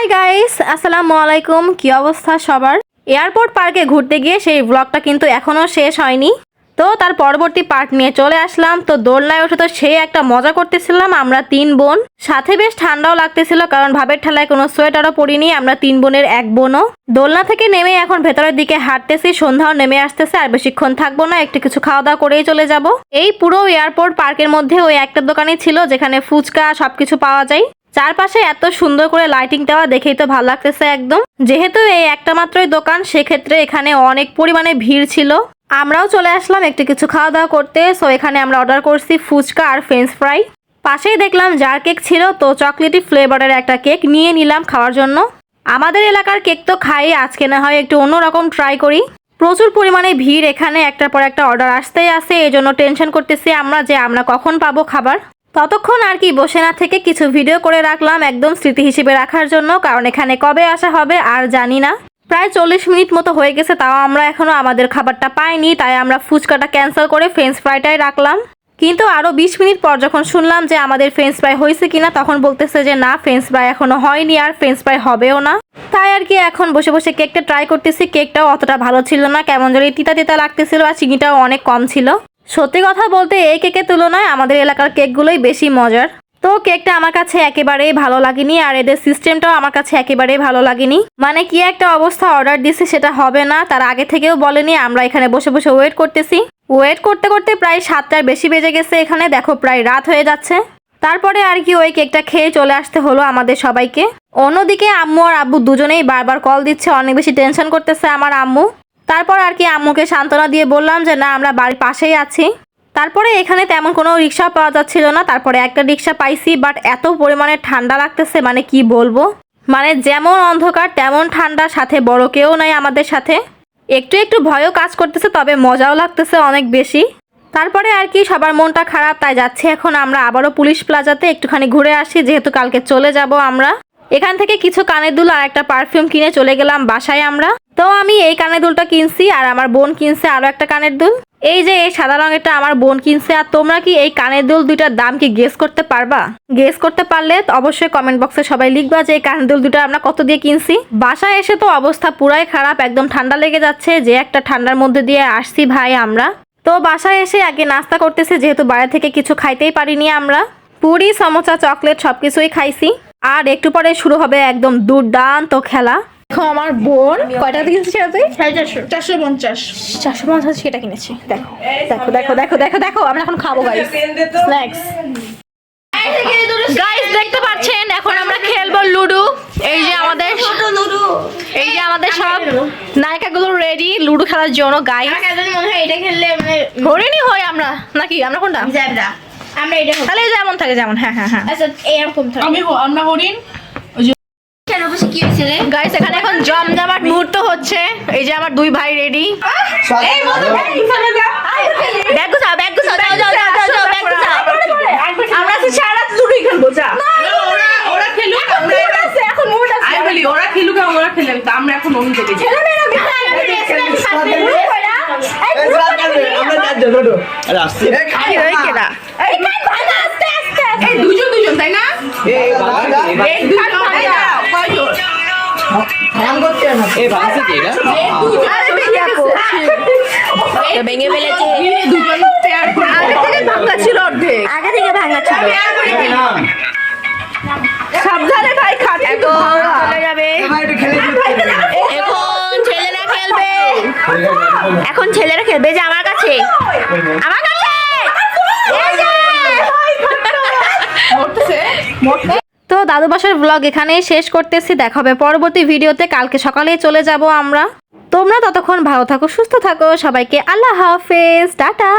Hi guys আসসালামু আলাইকুম। কি অবস্থা সবার? এয়ারপোর্ট পার্কে ঘুরতে গিয়ে সেই ব্লগটা কিন্তু এখনও শেষ হয়নি। তো তার পরবর্তী পার্ট নিয়ে চলে আসলাম। তো দোলনায় ওঠে তো সেই একটা মজা করতেছিলাম, আমরা তিন বোন। সাথে বেশ ঠান্ডাও লাগতেছিল, কারণ ভাবের ঠেলায় কোনো সোয়েটারও পরিনি, আমরা তিন বোনের এক বোনও। দোলনা থেকে নেমে এখন ভেতরের দিকে হাঁটতেছি, সন্ধ্যাও নেমে আসতেছে, আর বেশিক্ষণ থাকব না, একটু কিছু খাওয়া দাওয়া করেই চলে যাব। এই পুরো এয়ারপোর্ট পার্কের মধ্যে ওই একটা দোকানই ছিল, যেখানে ফুচকা সবকিছু পাওয়া যায়। চারপাশে এত সুন্দর করে লাইটিং দেওয়া দেখেই তো ভালো লাগতেছে একদম। যেহেতু এই একটা মাত্রই দোকান, সেক্ষেত্রে এখানে অনেক পরিমাণে ভিড় ছিল। আমরাও চলে আসলাম একটু কিছু খাওয়া দাওয়া করতে। সো এখানে আমরা অর্ডার করছি ফুচকা আর ফ্রেঞ্চ ফ্রাই পাশেই দেখলাম জার কেক ছিল, তো চকলেটি ফ্লেভারের একটা কেক নিয়ে নিলাম খাওয়ার জন্য। আমাদের এলাকার কেক তো খাই, আজকে না হয় একটু অন্যরকম ট্রাই করি। প্রচুর পরিমাণে ভিড় এখানে, একটার পর একটা অর্ডার আসতেই আসে এই জন্য টেনশন করতেছি আমরা যে আমরা কখন পাবো খাবার। ততক্ষণ আর কি বসে না থেকে কিছু ভিডিও করে রাখলাম একদম স্মৃতি হিসেবে রাখার জন্য, কারণ এখানে কবে আসা হবে আর জানি না। প্রায় চল্লিশ মিনিট মতো হয়ে গেছে, তাও আমরা এখনও আমাদের খাবারটা পাইনি, তাই আমরা ফুচকাটা ক্যান্সেল করে ফ্রেঞ্চ ফ্রাইটাই রাখলাম। কিন্তু আরও বিশ মিনিট পর যখন শুনলাম যে আমাদের ফ্রেঞ্চ ফ্রাই হয়েছে কিনা, তখন বলতেছে যে না, ফ্রেঞ্চ ফ্রাই এখনও হয়নি আর ফ্রেঞ্চ ফ্রাই হবেও না। তাই আর কি এখন বসে বসে কেকটা ট্রাই করতেছি, কেকটাও অতটা ভালো ছিল না, কেমন যেন তিতা তিতা লাগতেছিল আর চিনিটাও অনেক কম ছিল। সত্যি কথা বলতে এই কেকের তুলনায় আমাদের এলাকার কেকগুলোই বেশি মজার। তো কেকটা আমার কাছে একেবারেই ভালো লাগেনি আর এদের সিস্টেমটাও আমার কাছে একেবারেই ভালো লাগেনি। মানে কি একটা অবস্থা অর্ডার দিছে সেটা হবে না, তার আগে থেকেও বলেনি, আমরা এখানে বসে বসে ওয়েট করতেছি। ওয়েট করতে করতে প্রায় সাতটার বেশি বেজে গেছে এখানে, দেখো প্রায় রাত হয়ে যাচ্ছে। তারপরে আর কি ওই কেকটা খেয়ে চলে আসতে হলো আমাদের সবাইকে। অন্যদিকে আম্মু আর আব্বু দুজনেই বারবার কল দিচ্ছে, অনেক বেশি টেনশন করতেছে আমার আম্মু। তারপর আর কি আম্মুকে সান্ত্বনা দিয়ে বললাম যে, না, আমরা বাড়ির পাশেই আছি। তারপরে এখানে তেমন কোনো রিক্সা পাওয়া যাচ্ছিল না। তারপরে একটা রিক্সা পাইছি বাট এত পরিমাণে ঠান্ডা লাগতেছে মানে কি বলব? মানে যেমন অন্ধকার, তেমন ঠান্ডা সাথে বড় কেউ নাই আমাদের সাথে। একটু একটু ভয়ও কাজ করতেছে, তবে মজাও লাগতেছে অনেক বেশি। তারপরে আর কি সবার মনটা খারাপ, তাই যাচ্ছি এখন আমরা আবারও পুলিশ প্লাজাতে, একটুখানি ঘুরে আসি, যেহেতু কালকে চলে যাব আমরা। এখান থেকে কিছু কানের দুল আর একটা পারফিউম কিনে চলে গেলাম বাসায় আমরা। তো আমি এই কানের দুলটা কিনছি আর আমার বোন কিনছে আরও একটা কানের দুল। এই যে এই সাদা রঙেরটা আমার বোন কিনছে, আর তোমরা কি এই কানের দুল দুইটার দাম কি গেস করতে পারবা? গেস করতে পারলে অবশ্যই কমেন্ট বক্সে সবাই লিখবা যে এই কানের দুল দুটা আমরা কত দিয়ে কিনছি। বাসায় এসে তো অবস্থা পুরাই খারাপ, একদম ঠান্ডা লেগে যাচ্ছে, যে একটা ঠান্ডার মধ্যে দিয়ে আসছি ভাই আমরা। তো বাসায় এসে আগে নাস্তা করতেছে, যেহেতু বাইরে থেকে কিছু খাইতেই পারিনি আমরা। পুরি, সমোসা, চকলেট সবকিছুই খাইছি। আর একটু পরে শুরু হবে একদম দুর্দান্ত খেলা। দেখো আমার বোন কয়টা কিনছি সেটা তুই? চারশো। চারশো পঞ্চাশ। চারশো পঞ্চাশ সেটা কিনেছি। দেখো দেখো দেখো দেখো দেখো দেখো আমরা এখন খাব গাইস স্ন্যাক্স গাইস দেখতে পাচ্ছেন এখন আমরা খেলব লুডো। এই যে আমাদের এই যে আমাদের সব নায়িকাগুলো রেডি লুডো খেলার জন্য গাইস মনে হয় এটা খেললে মানে হরিণই হই আমরা। নাকি আমরা কোনটা? আমরা এটা তাহলে যেমন থাকে যেমন হ্যাঁ হ্যাঁ হ্যাঁ। আচ্ছা এরকম থাকে। আমি আমরা হরিণ। গাইস এখানে এখন জমজমাট মুহূর্ত হচ্ছে এই যে আমার দুই ভাই রেডি ব্যাগ গুছাও ব্যাগ গুছাও যাও যাও যাও যাও যাও ব্যাগ গুছাও আমরা আজকে সারা রাত খেলব যা ওরা ওরা খেলুক আমরা এখন মুড আছে আমি বলি ওরা খেলুক আর ওরা খেলে তো আমরা এখন অন্য থেকে যাই এই এই দুজন দুজন তাই না এই দুজন? ভেঙে ফেলেছে। দুজন পেয়ার করে আগে থেকে ভাঙা ছিল অর্ধেক। আগে থেকে ভাঙা ছিল। পেয়ার করে খেলো। সাবধানে ভাই খাট এখন চলে যাবে। এখন ছেলেরা খেলবে। এখন ছেলেরা খেলবে। যে আমার কাছে। আমার কাছে! দাদু বাসার ব্লগ এখানেই শেষ করতেছি, দেখা হবে পরবর্তী ভিডিওতে, কালকে সকালেই চলে যাব আমরা। তোমরা ততক্ষণ ভালো থাকো, সুস্থ থাকো, সবাইকে আল্লাহ হাফেজ, টাটা!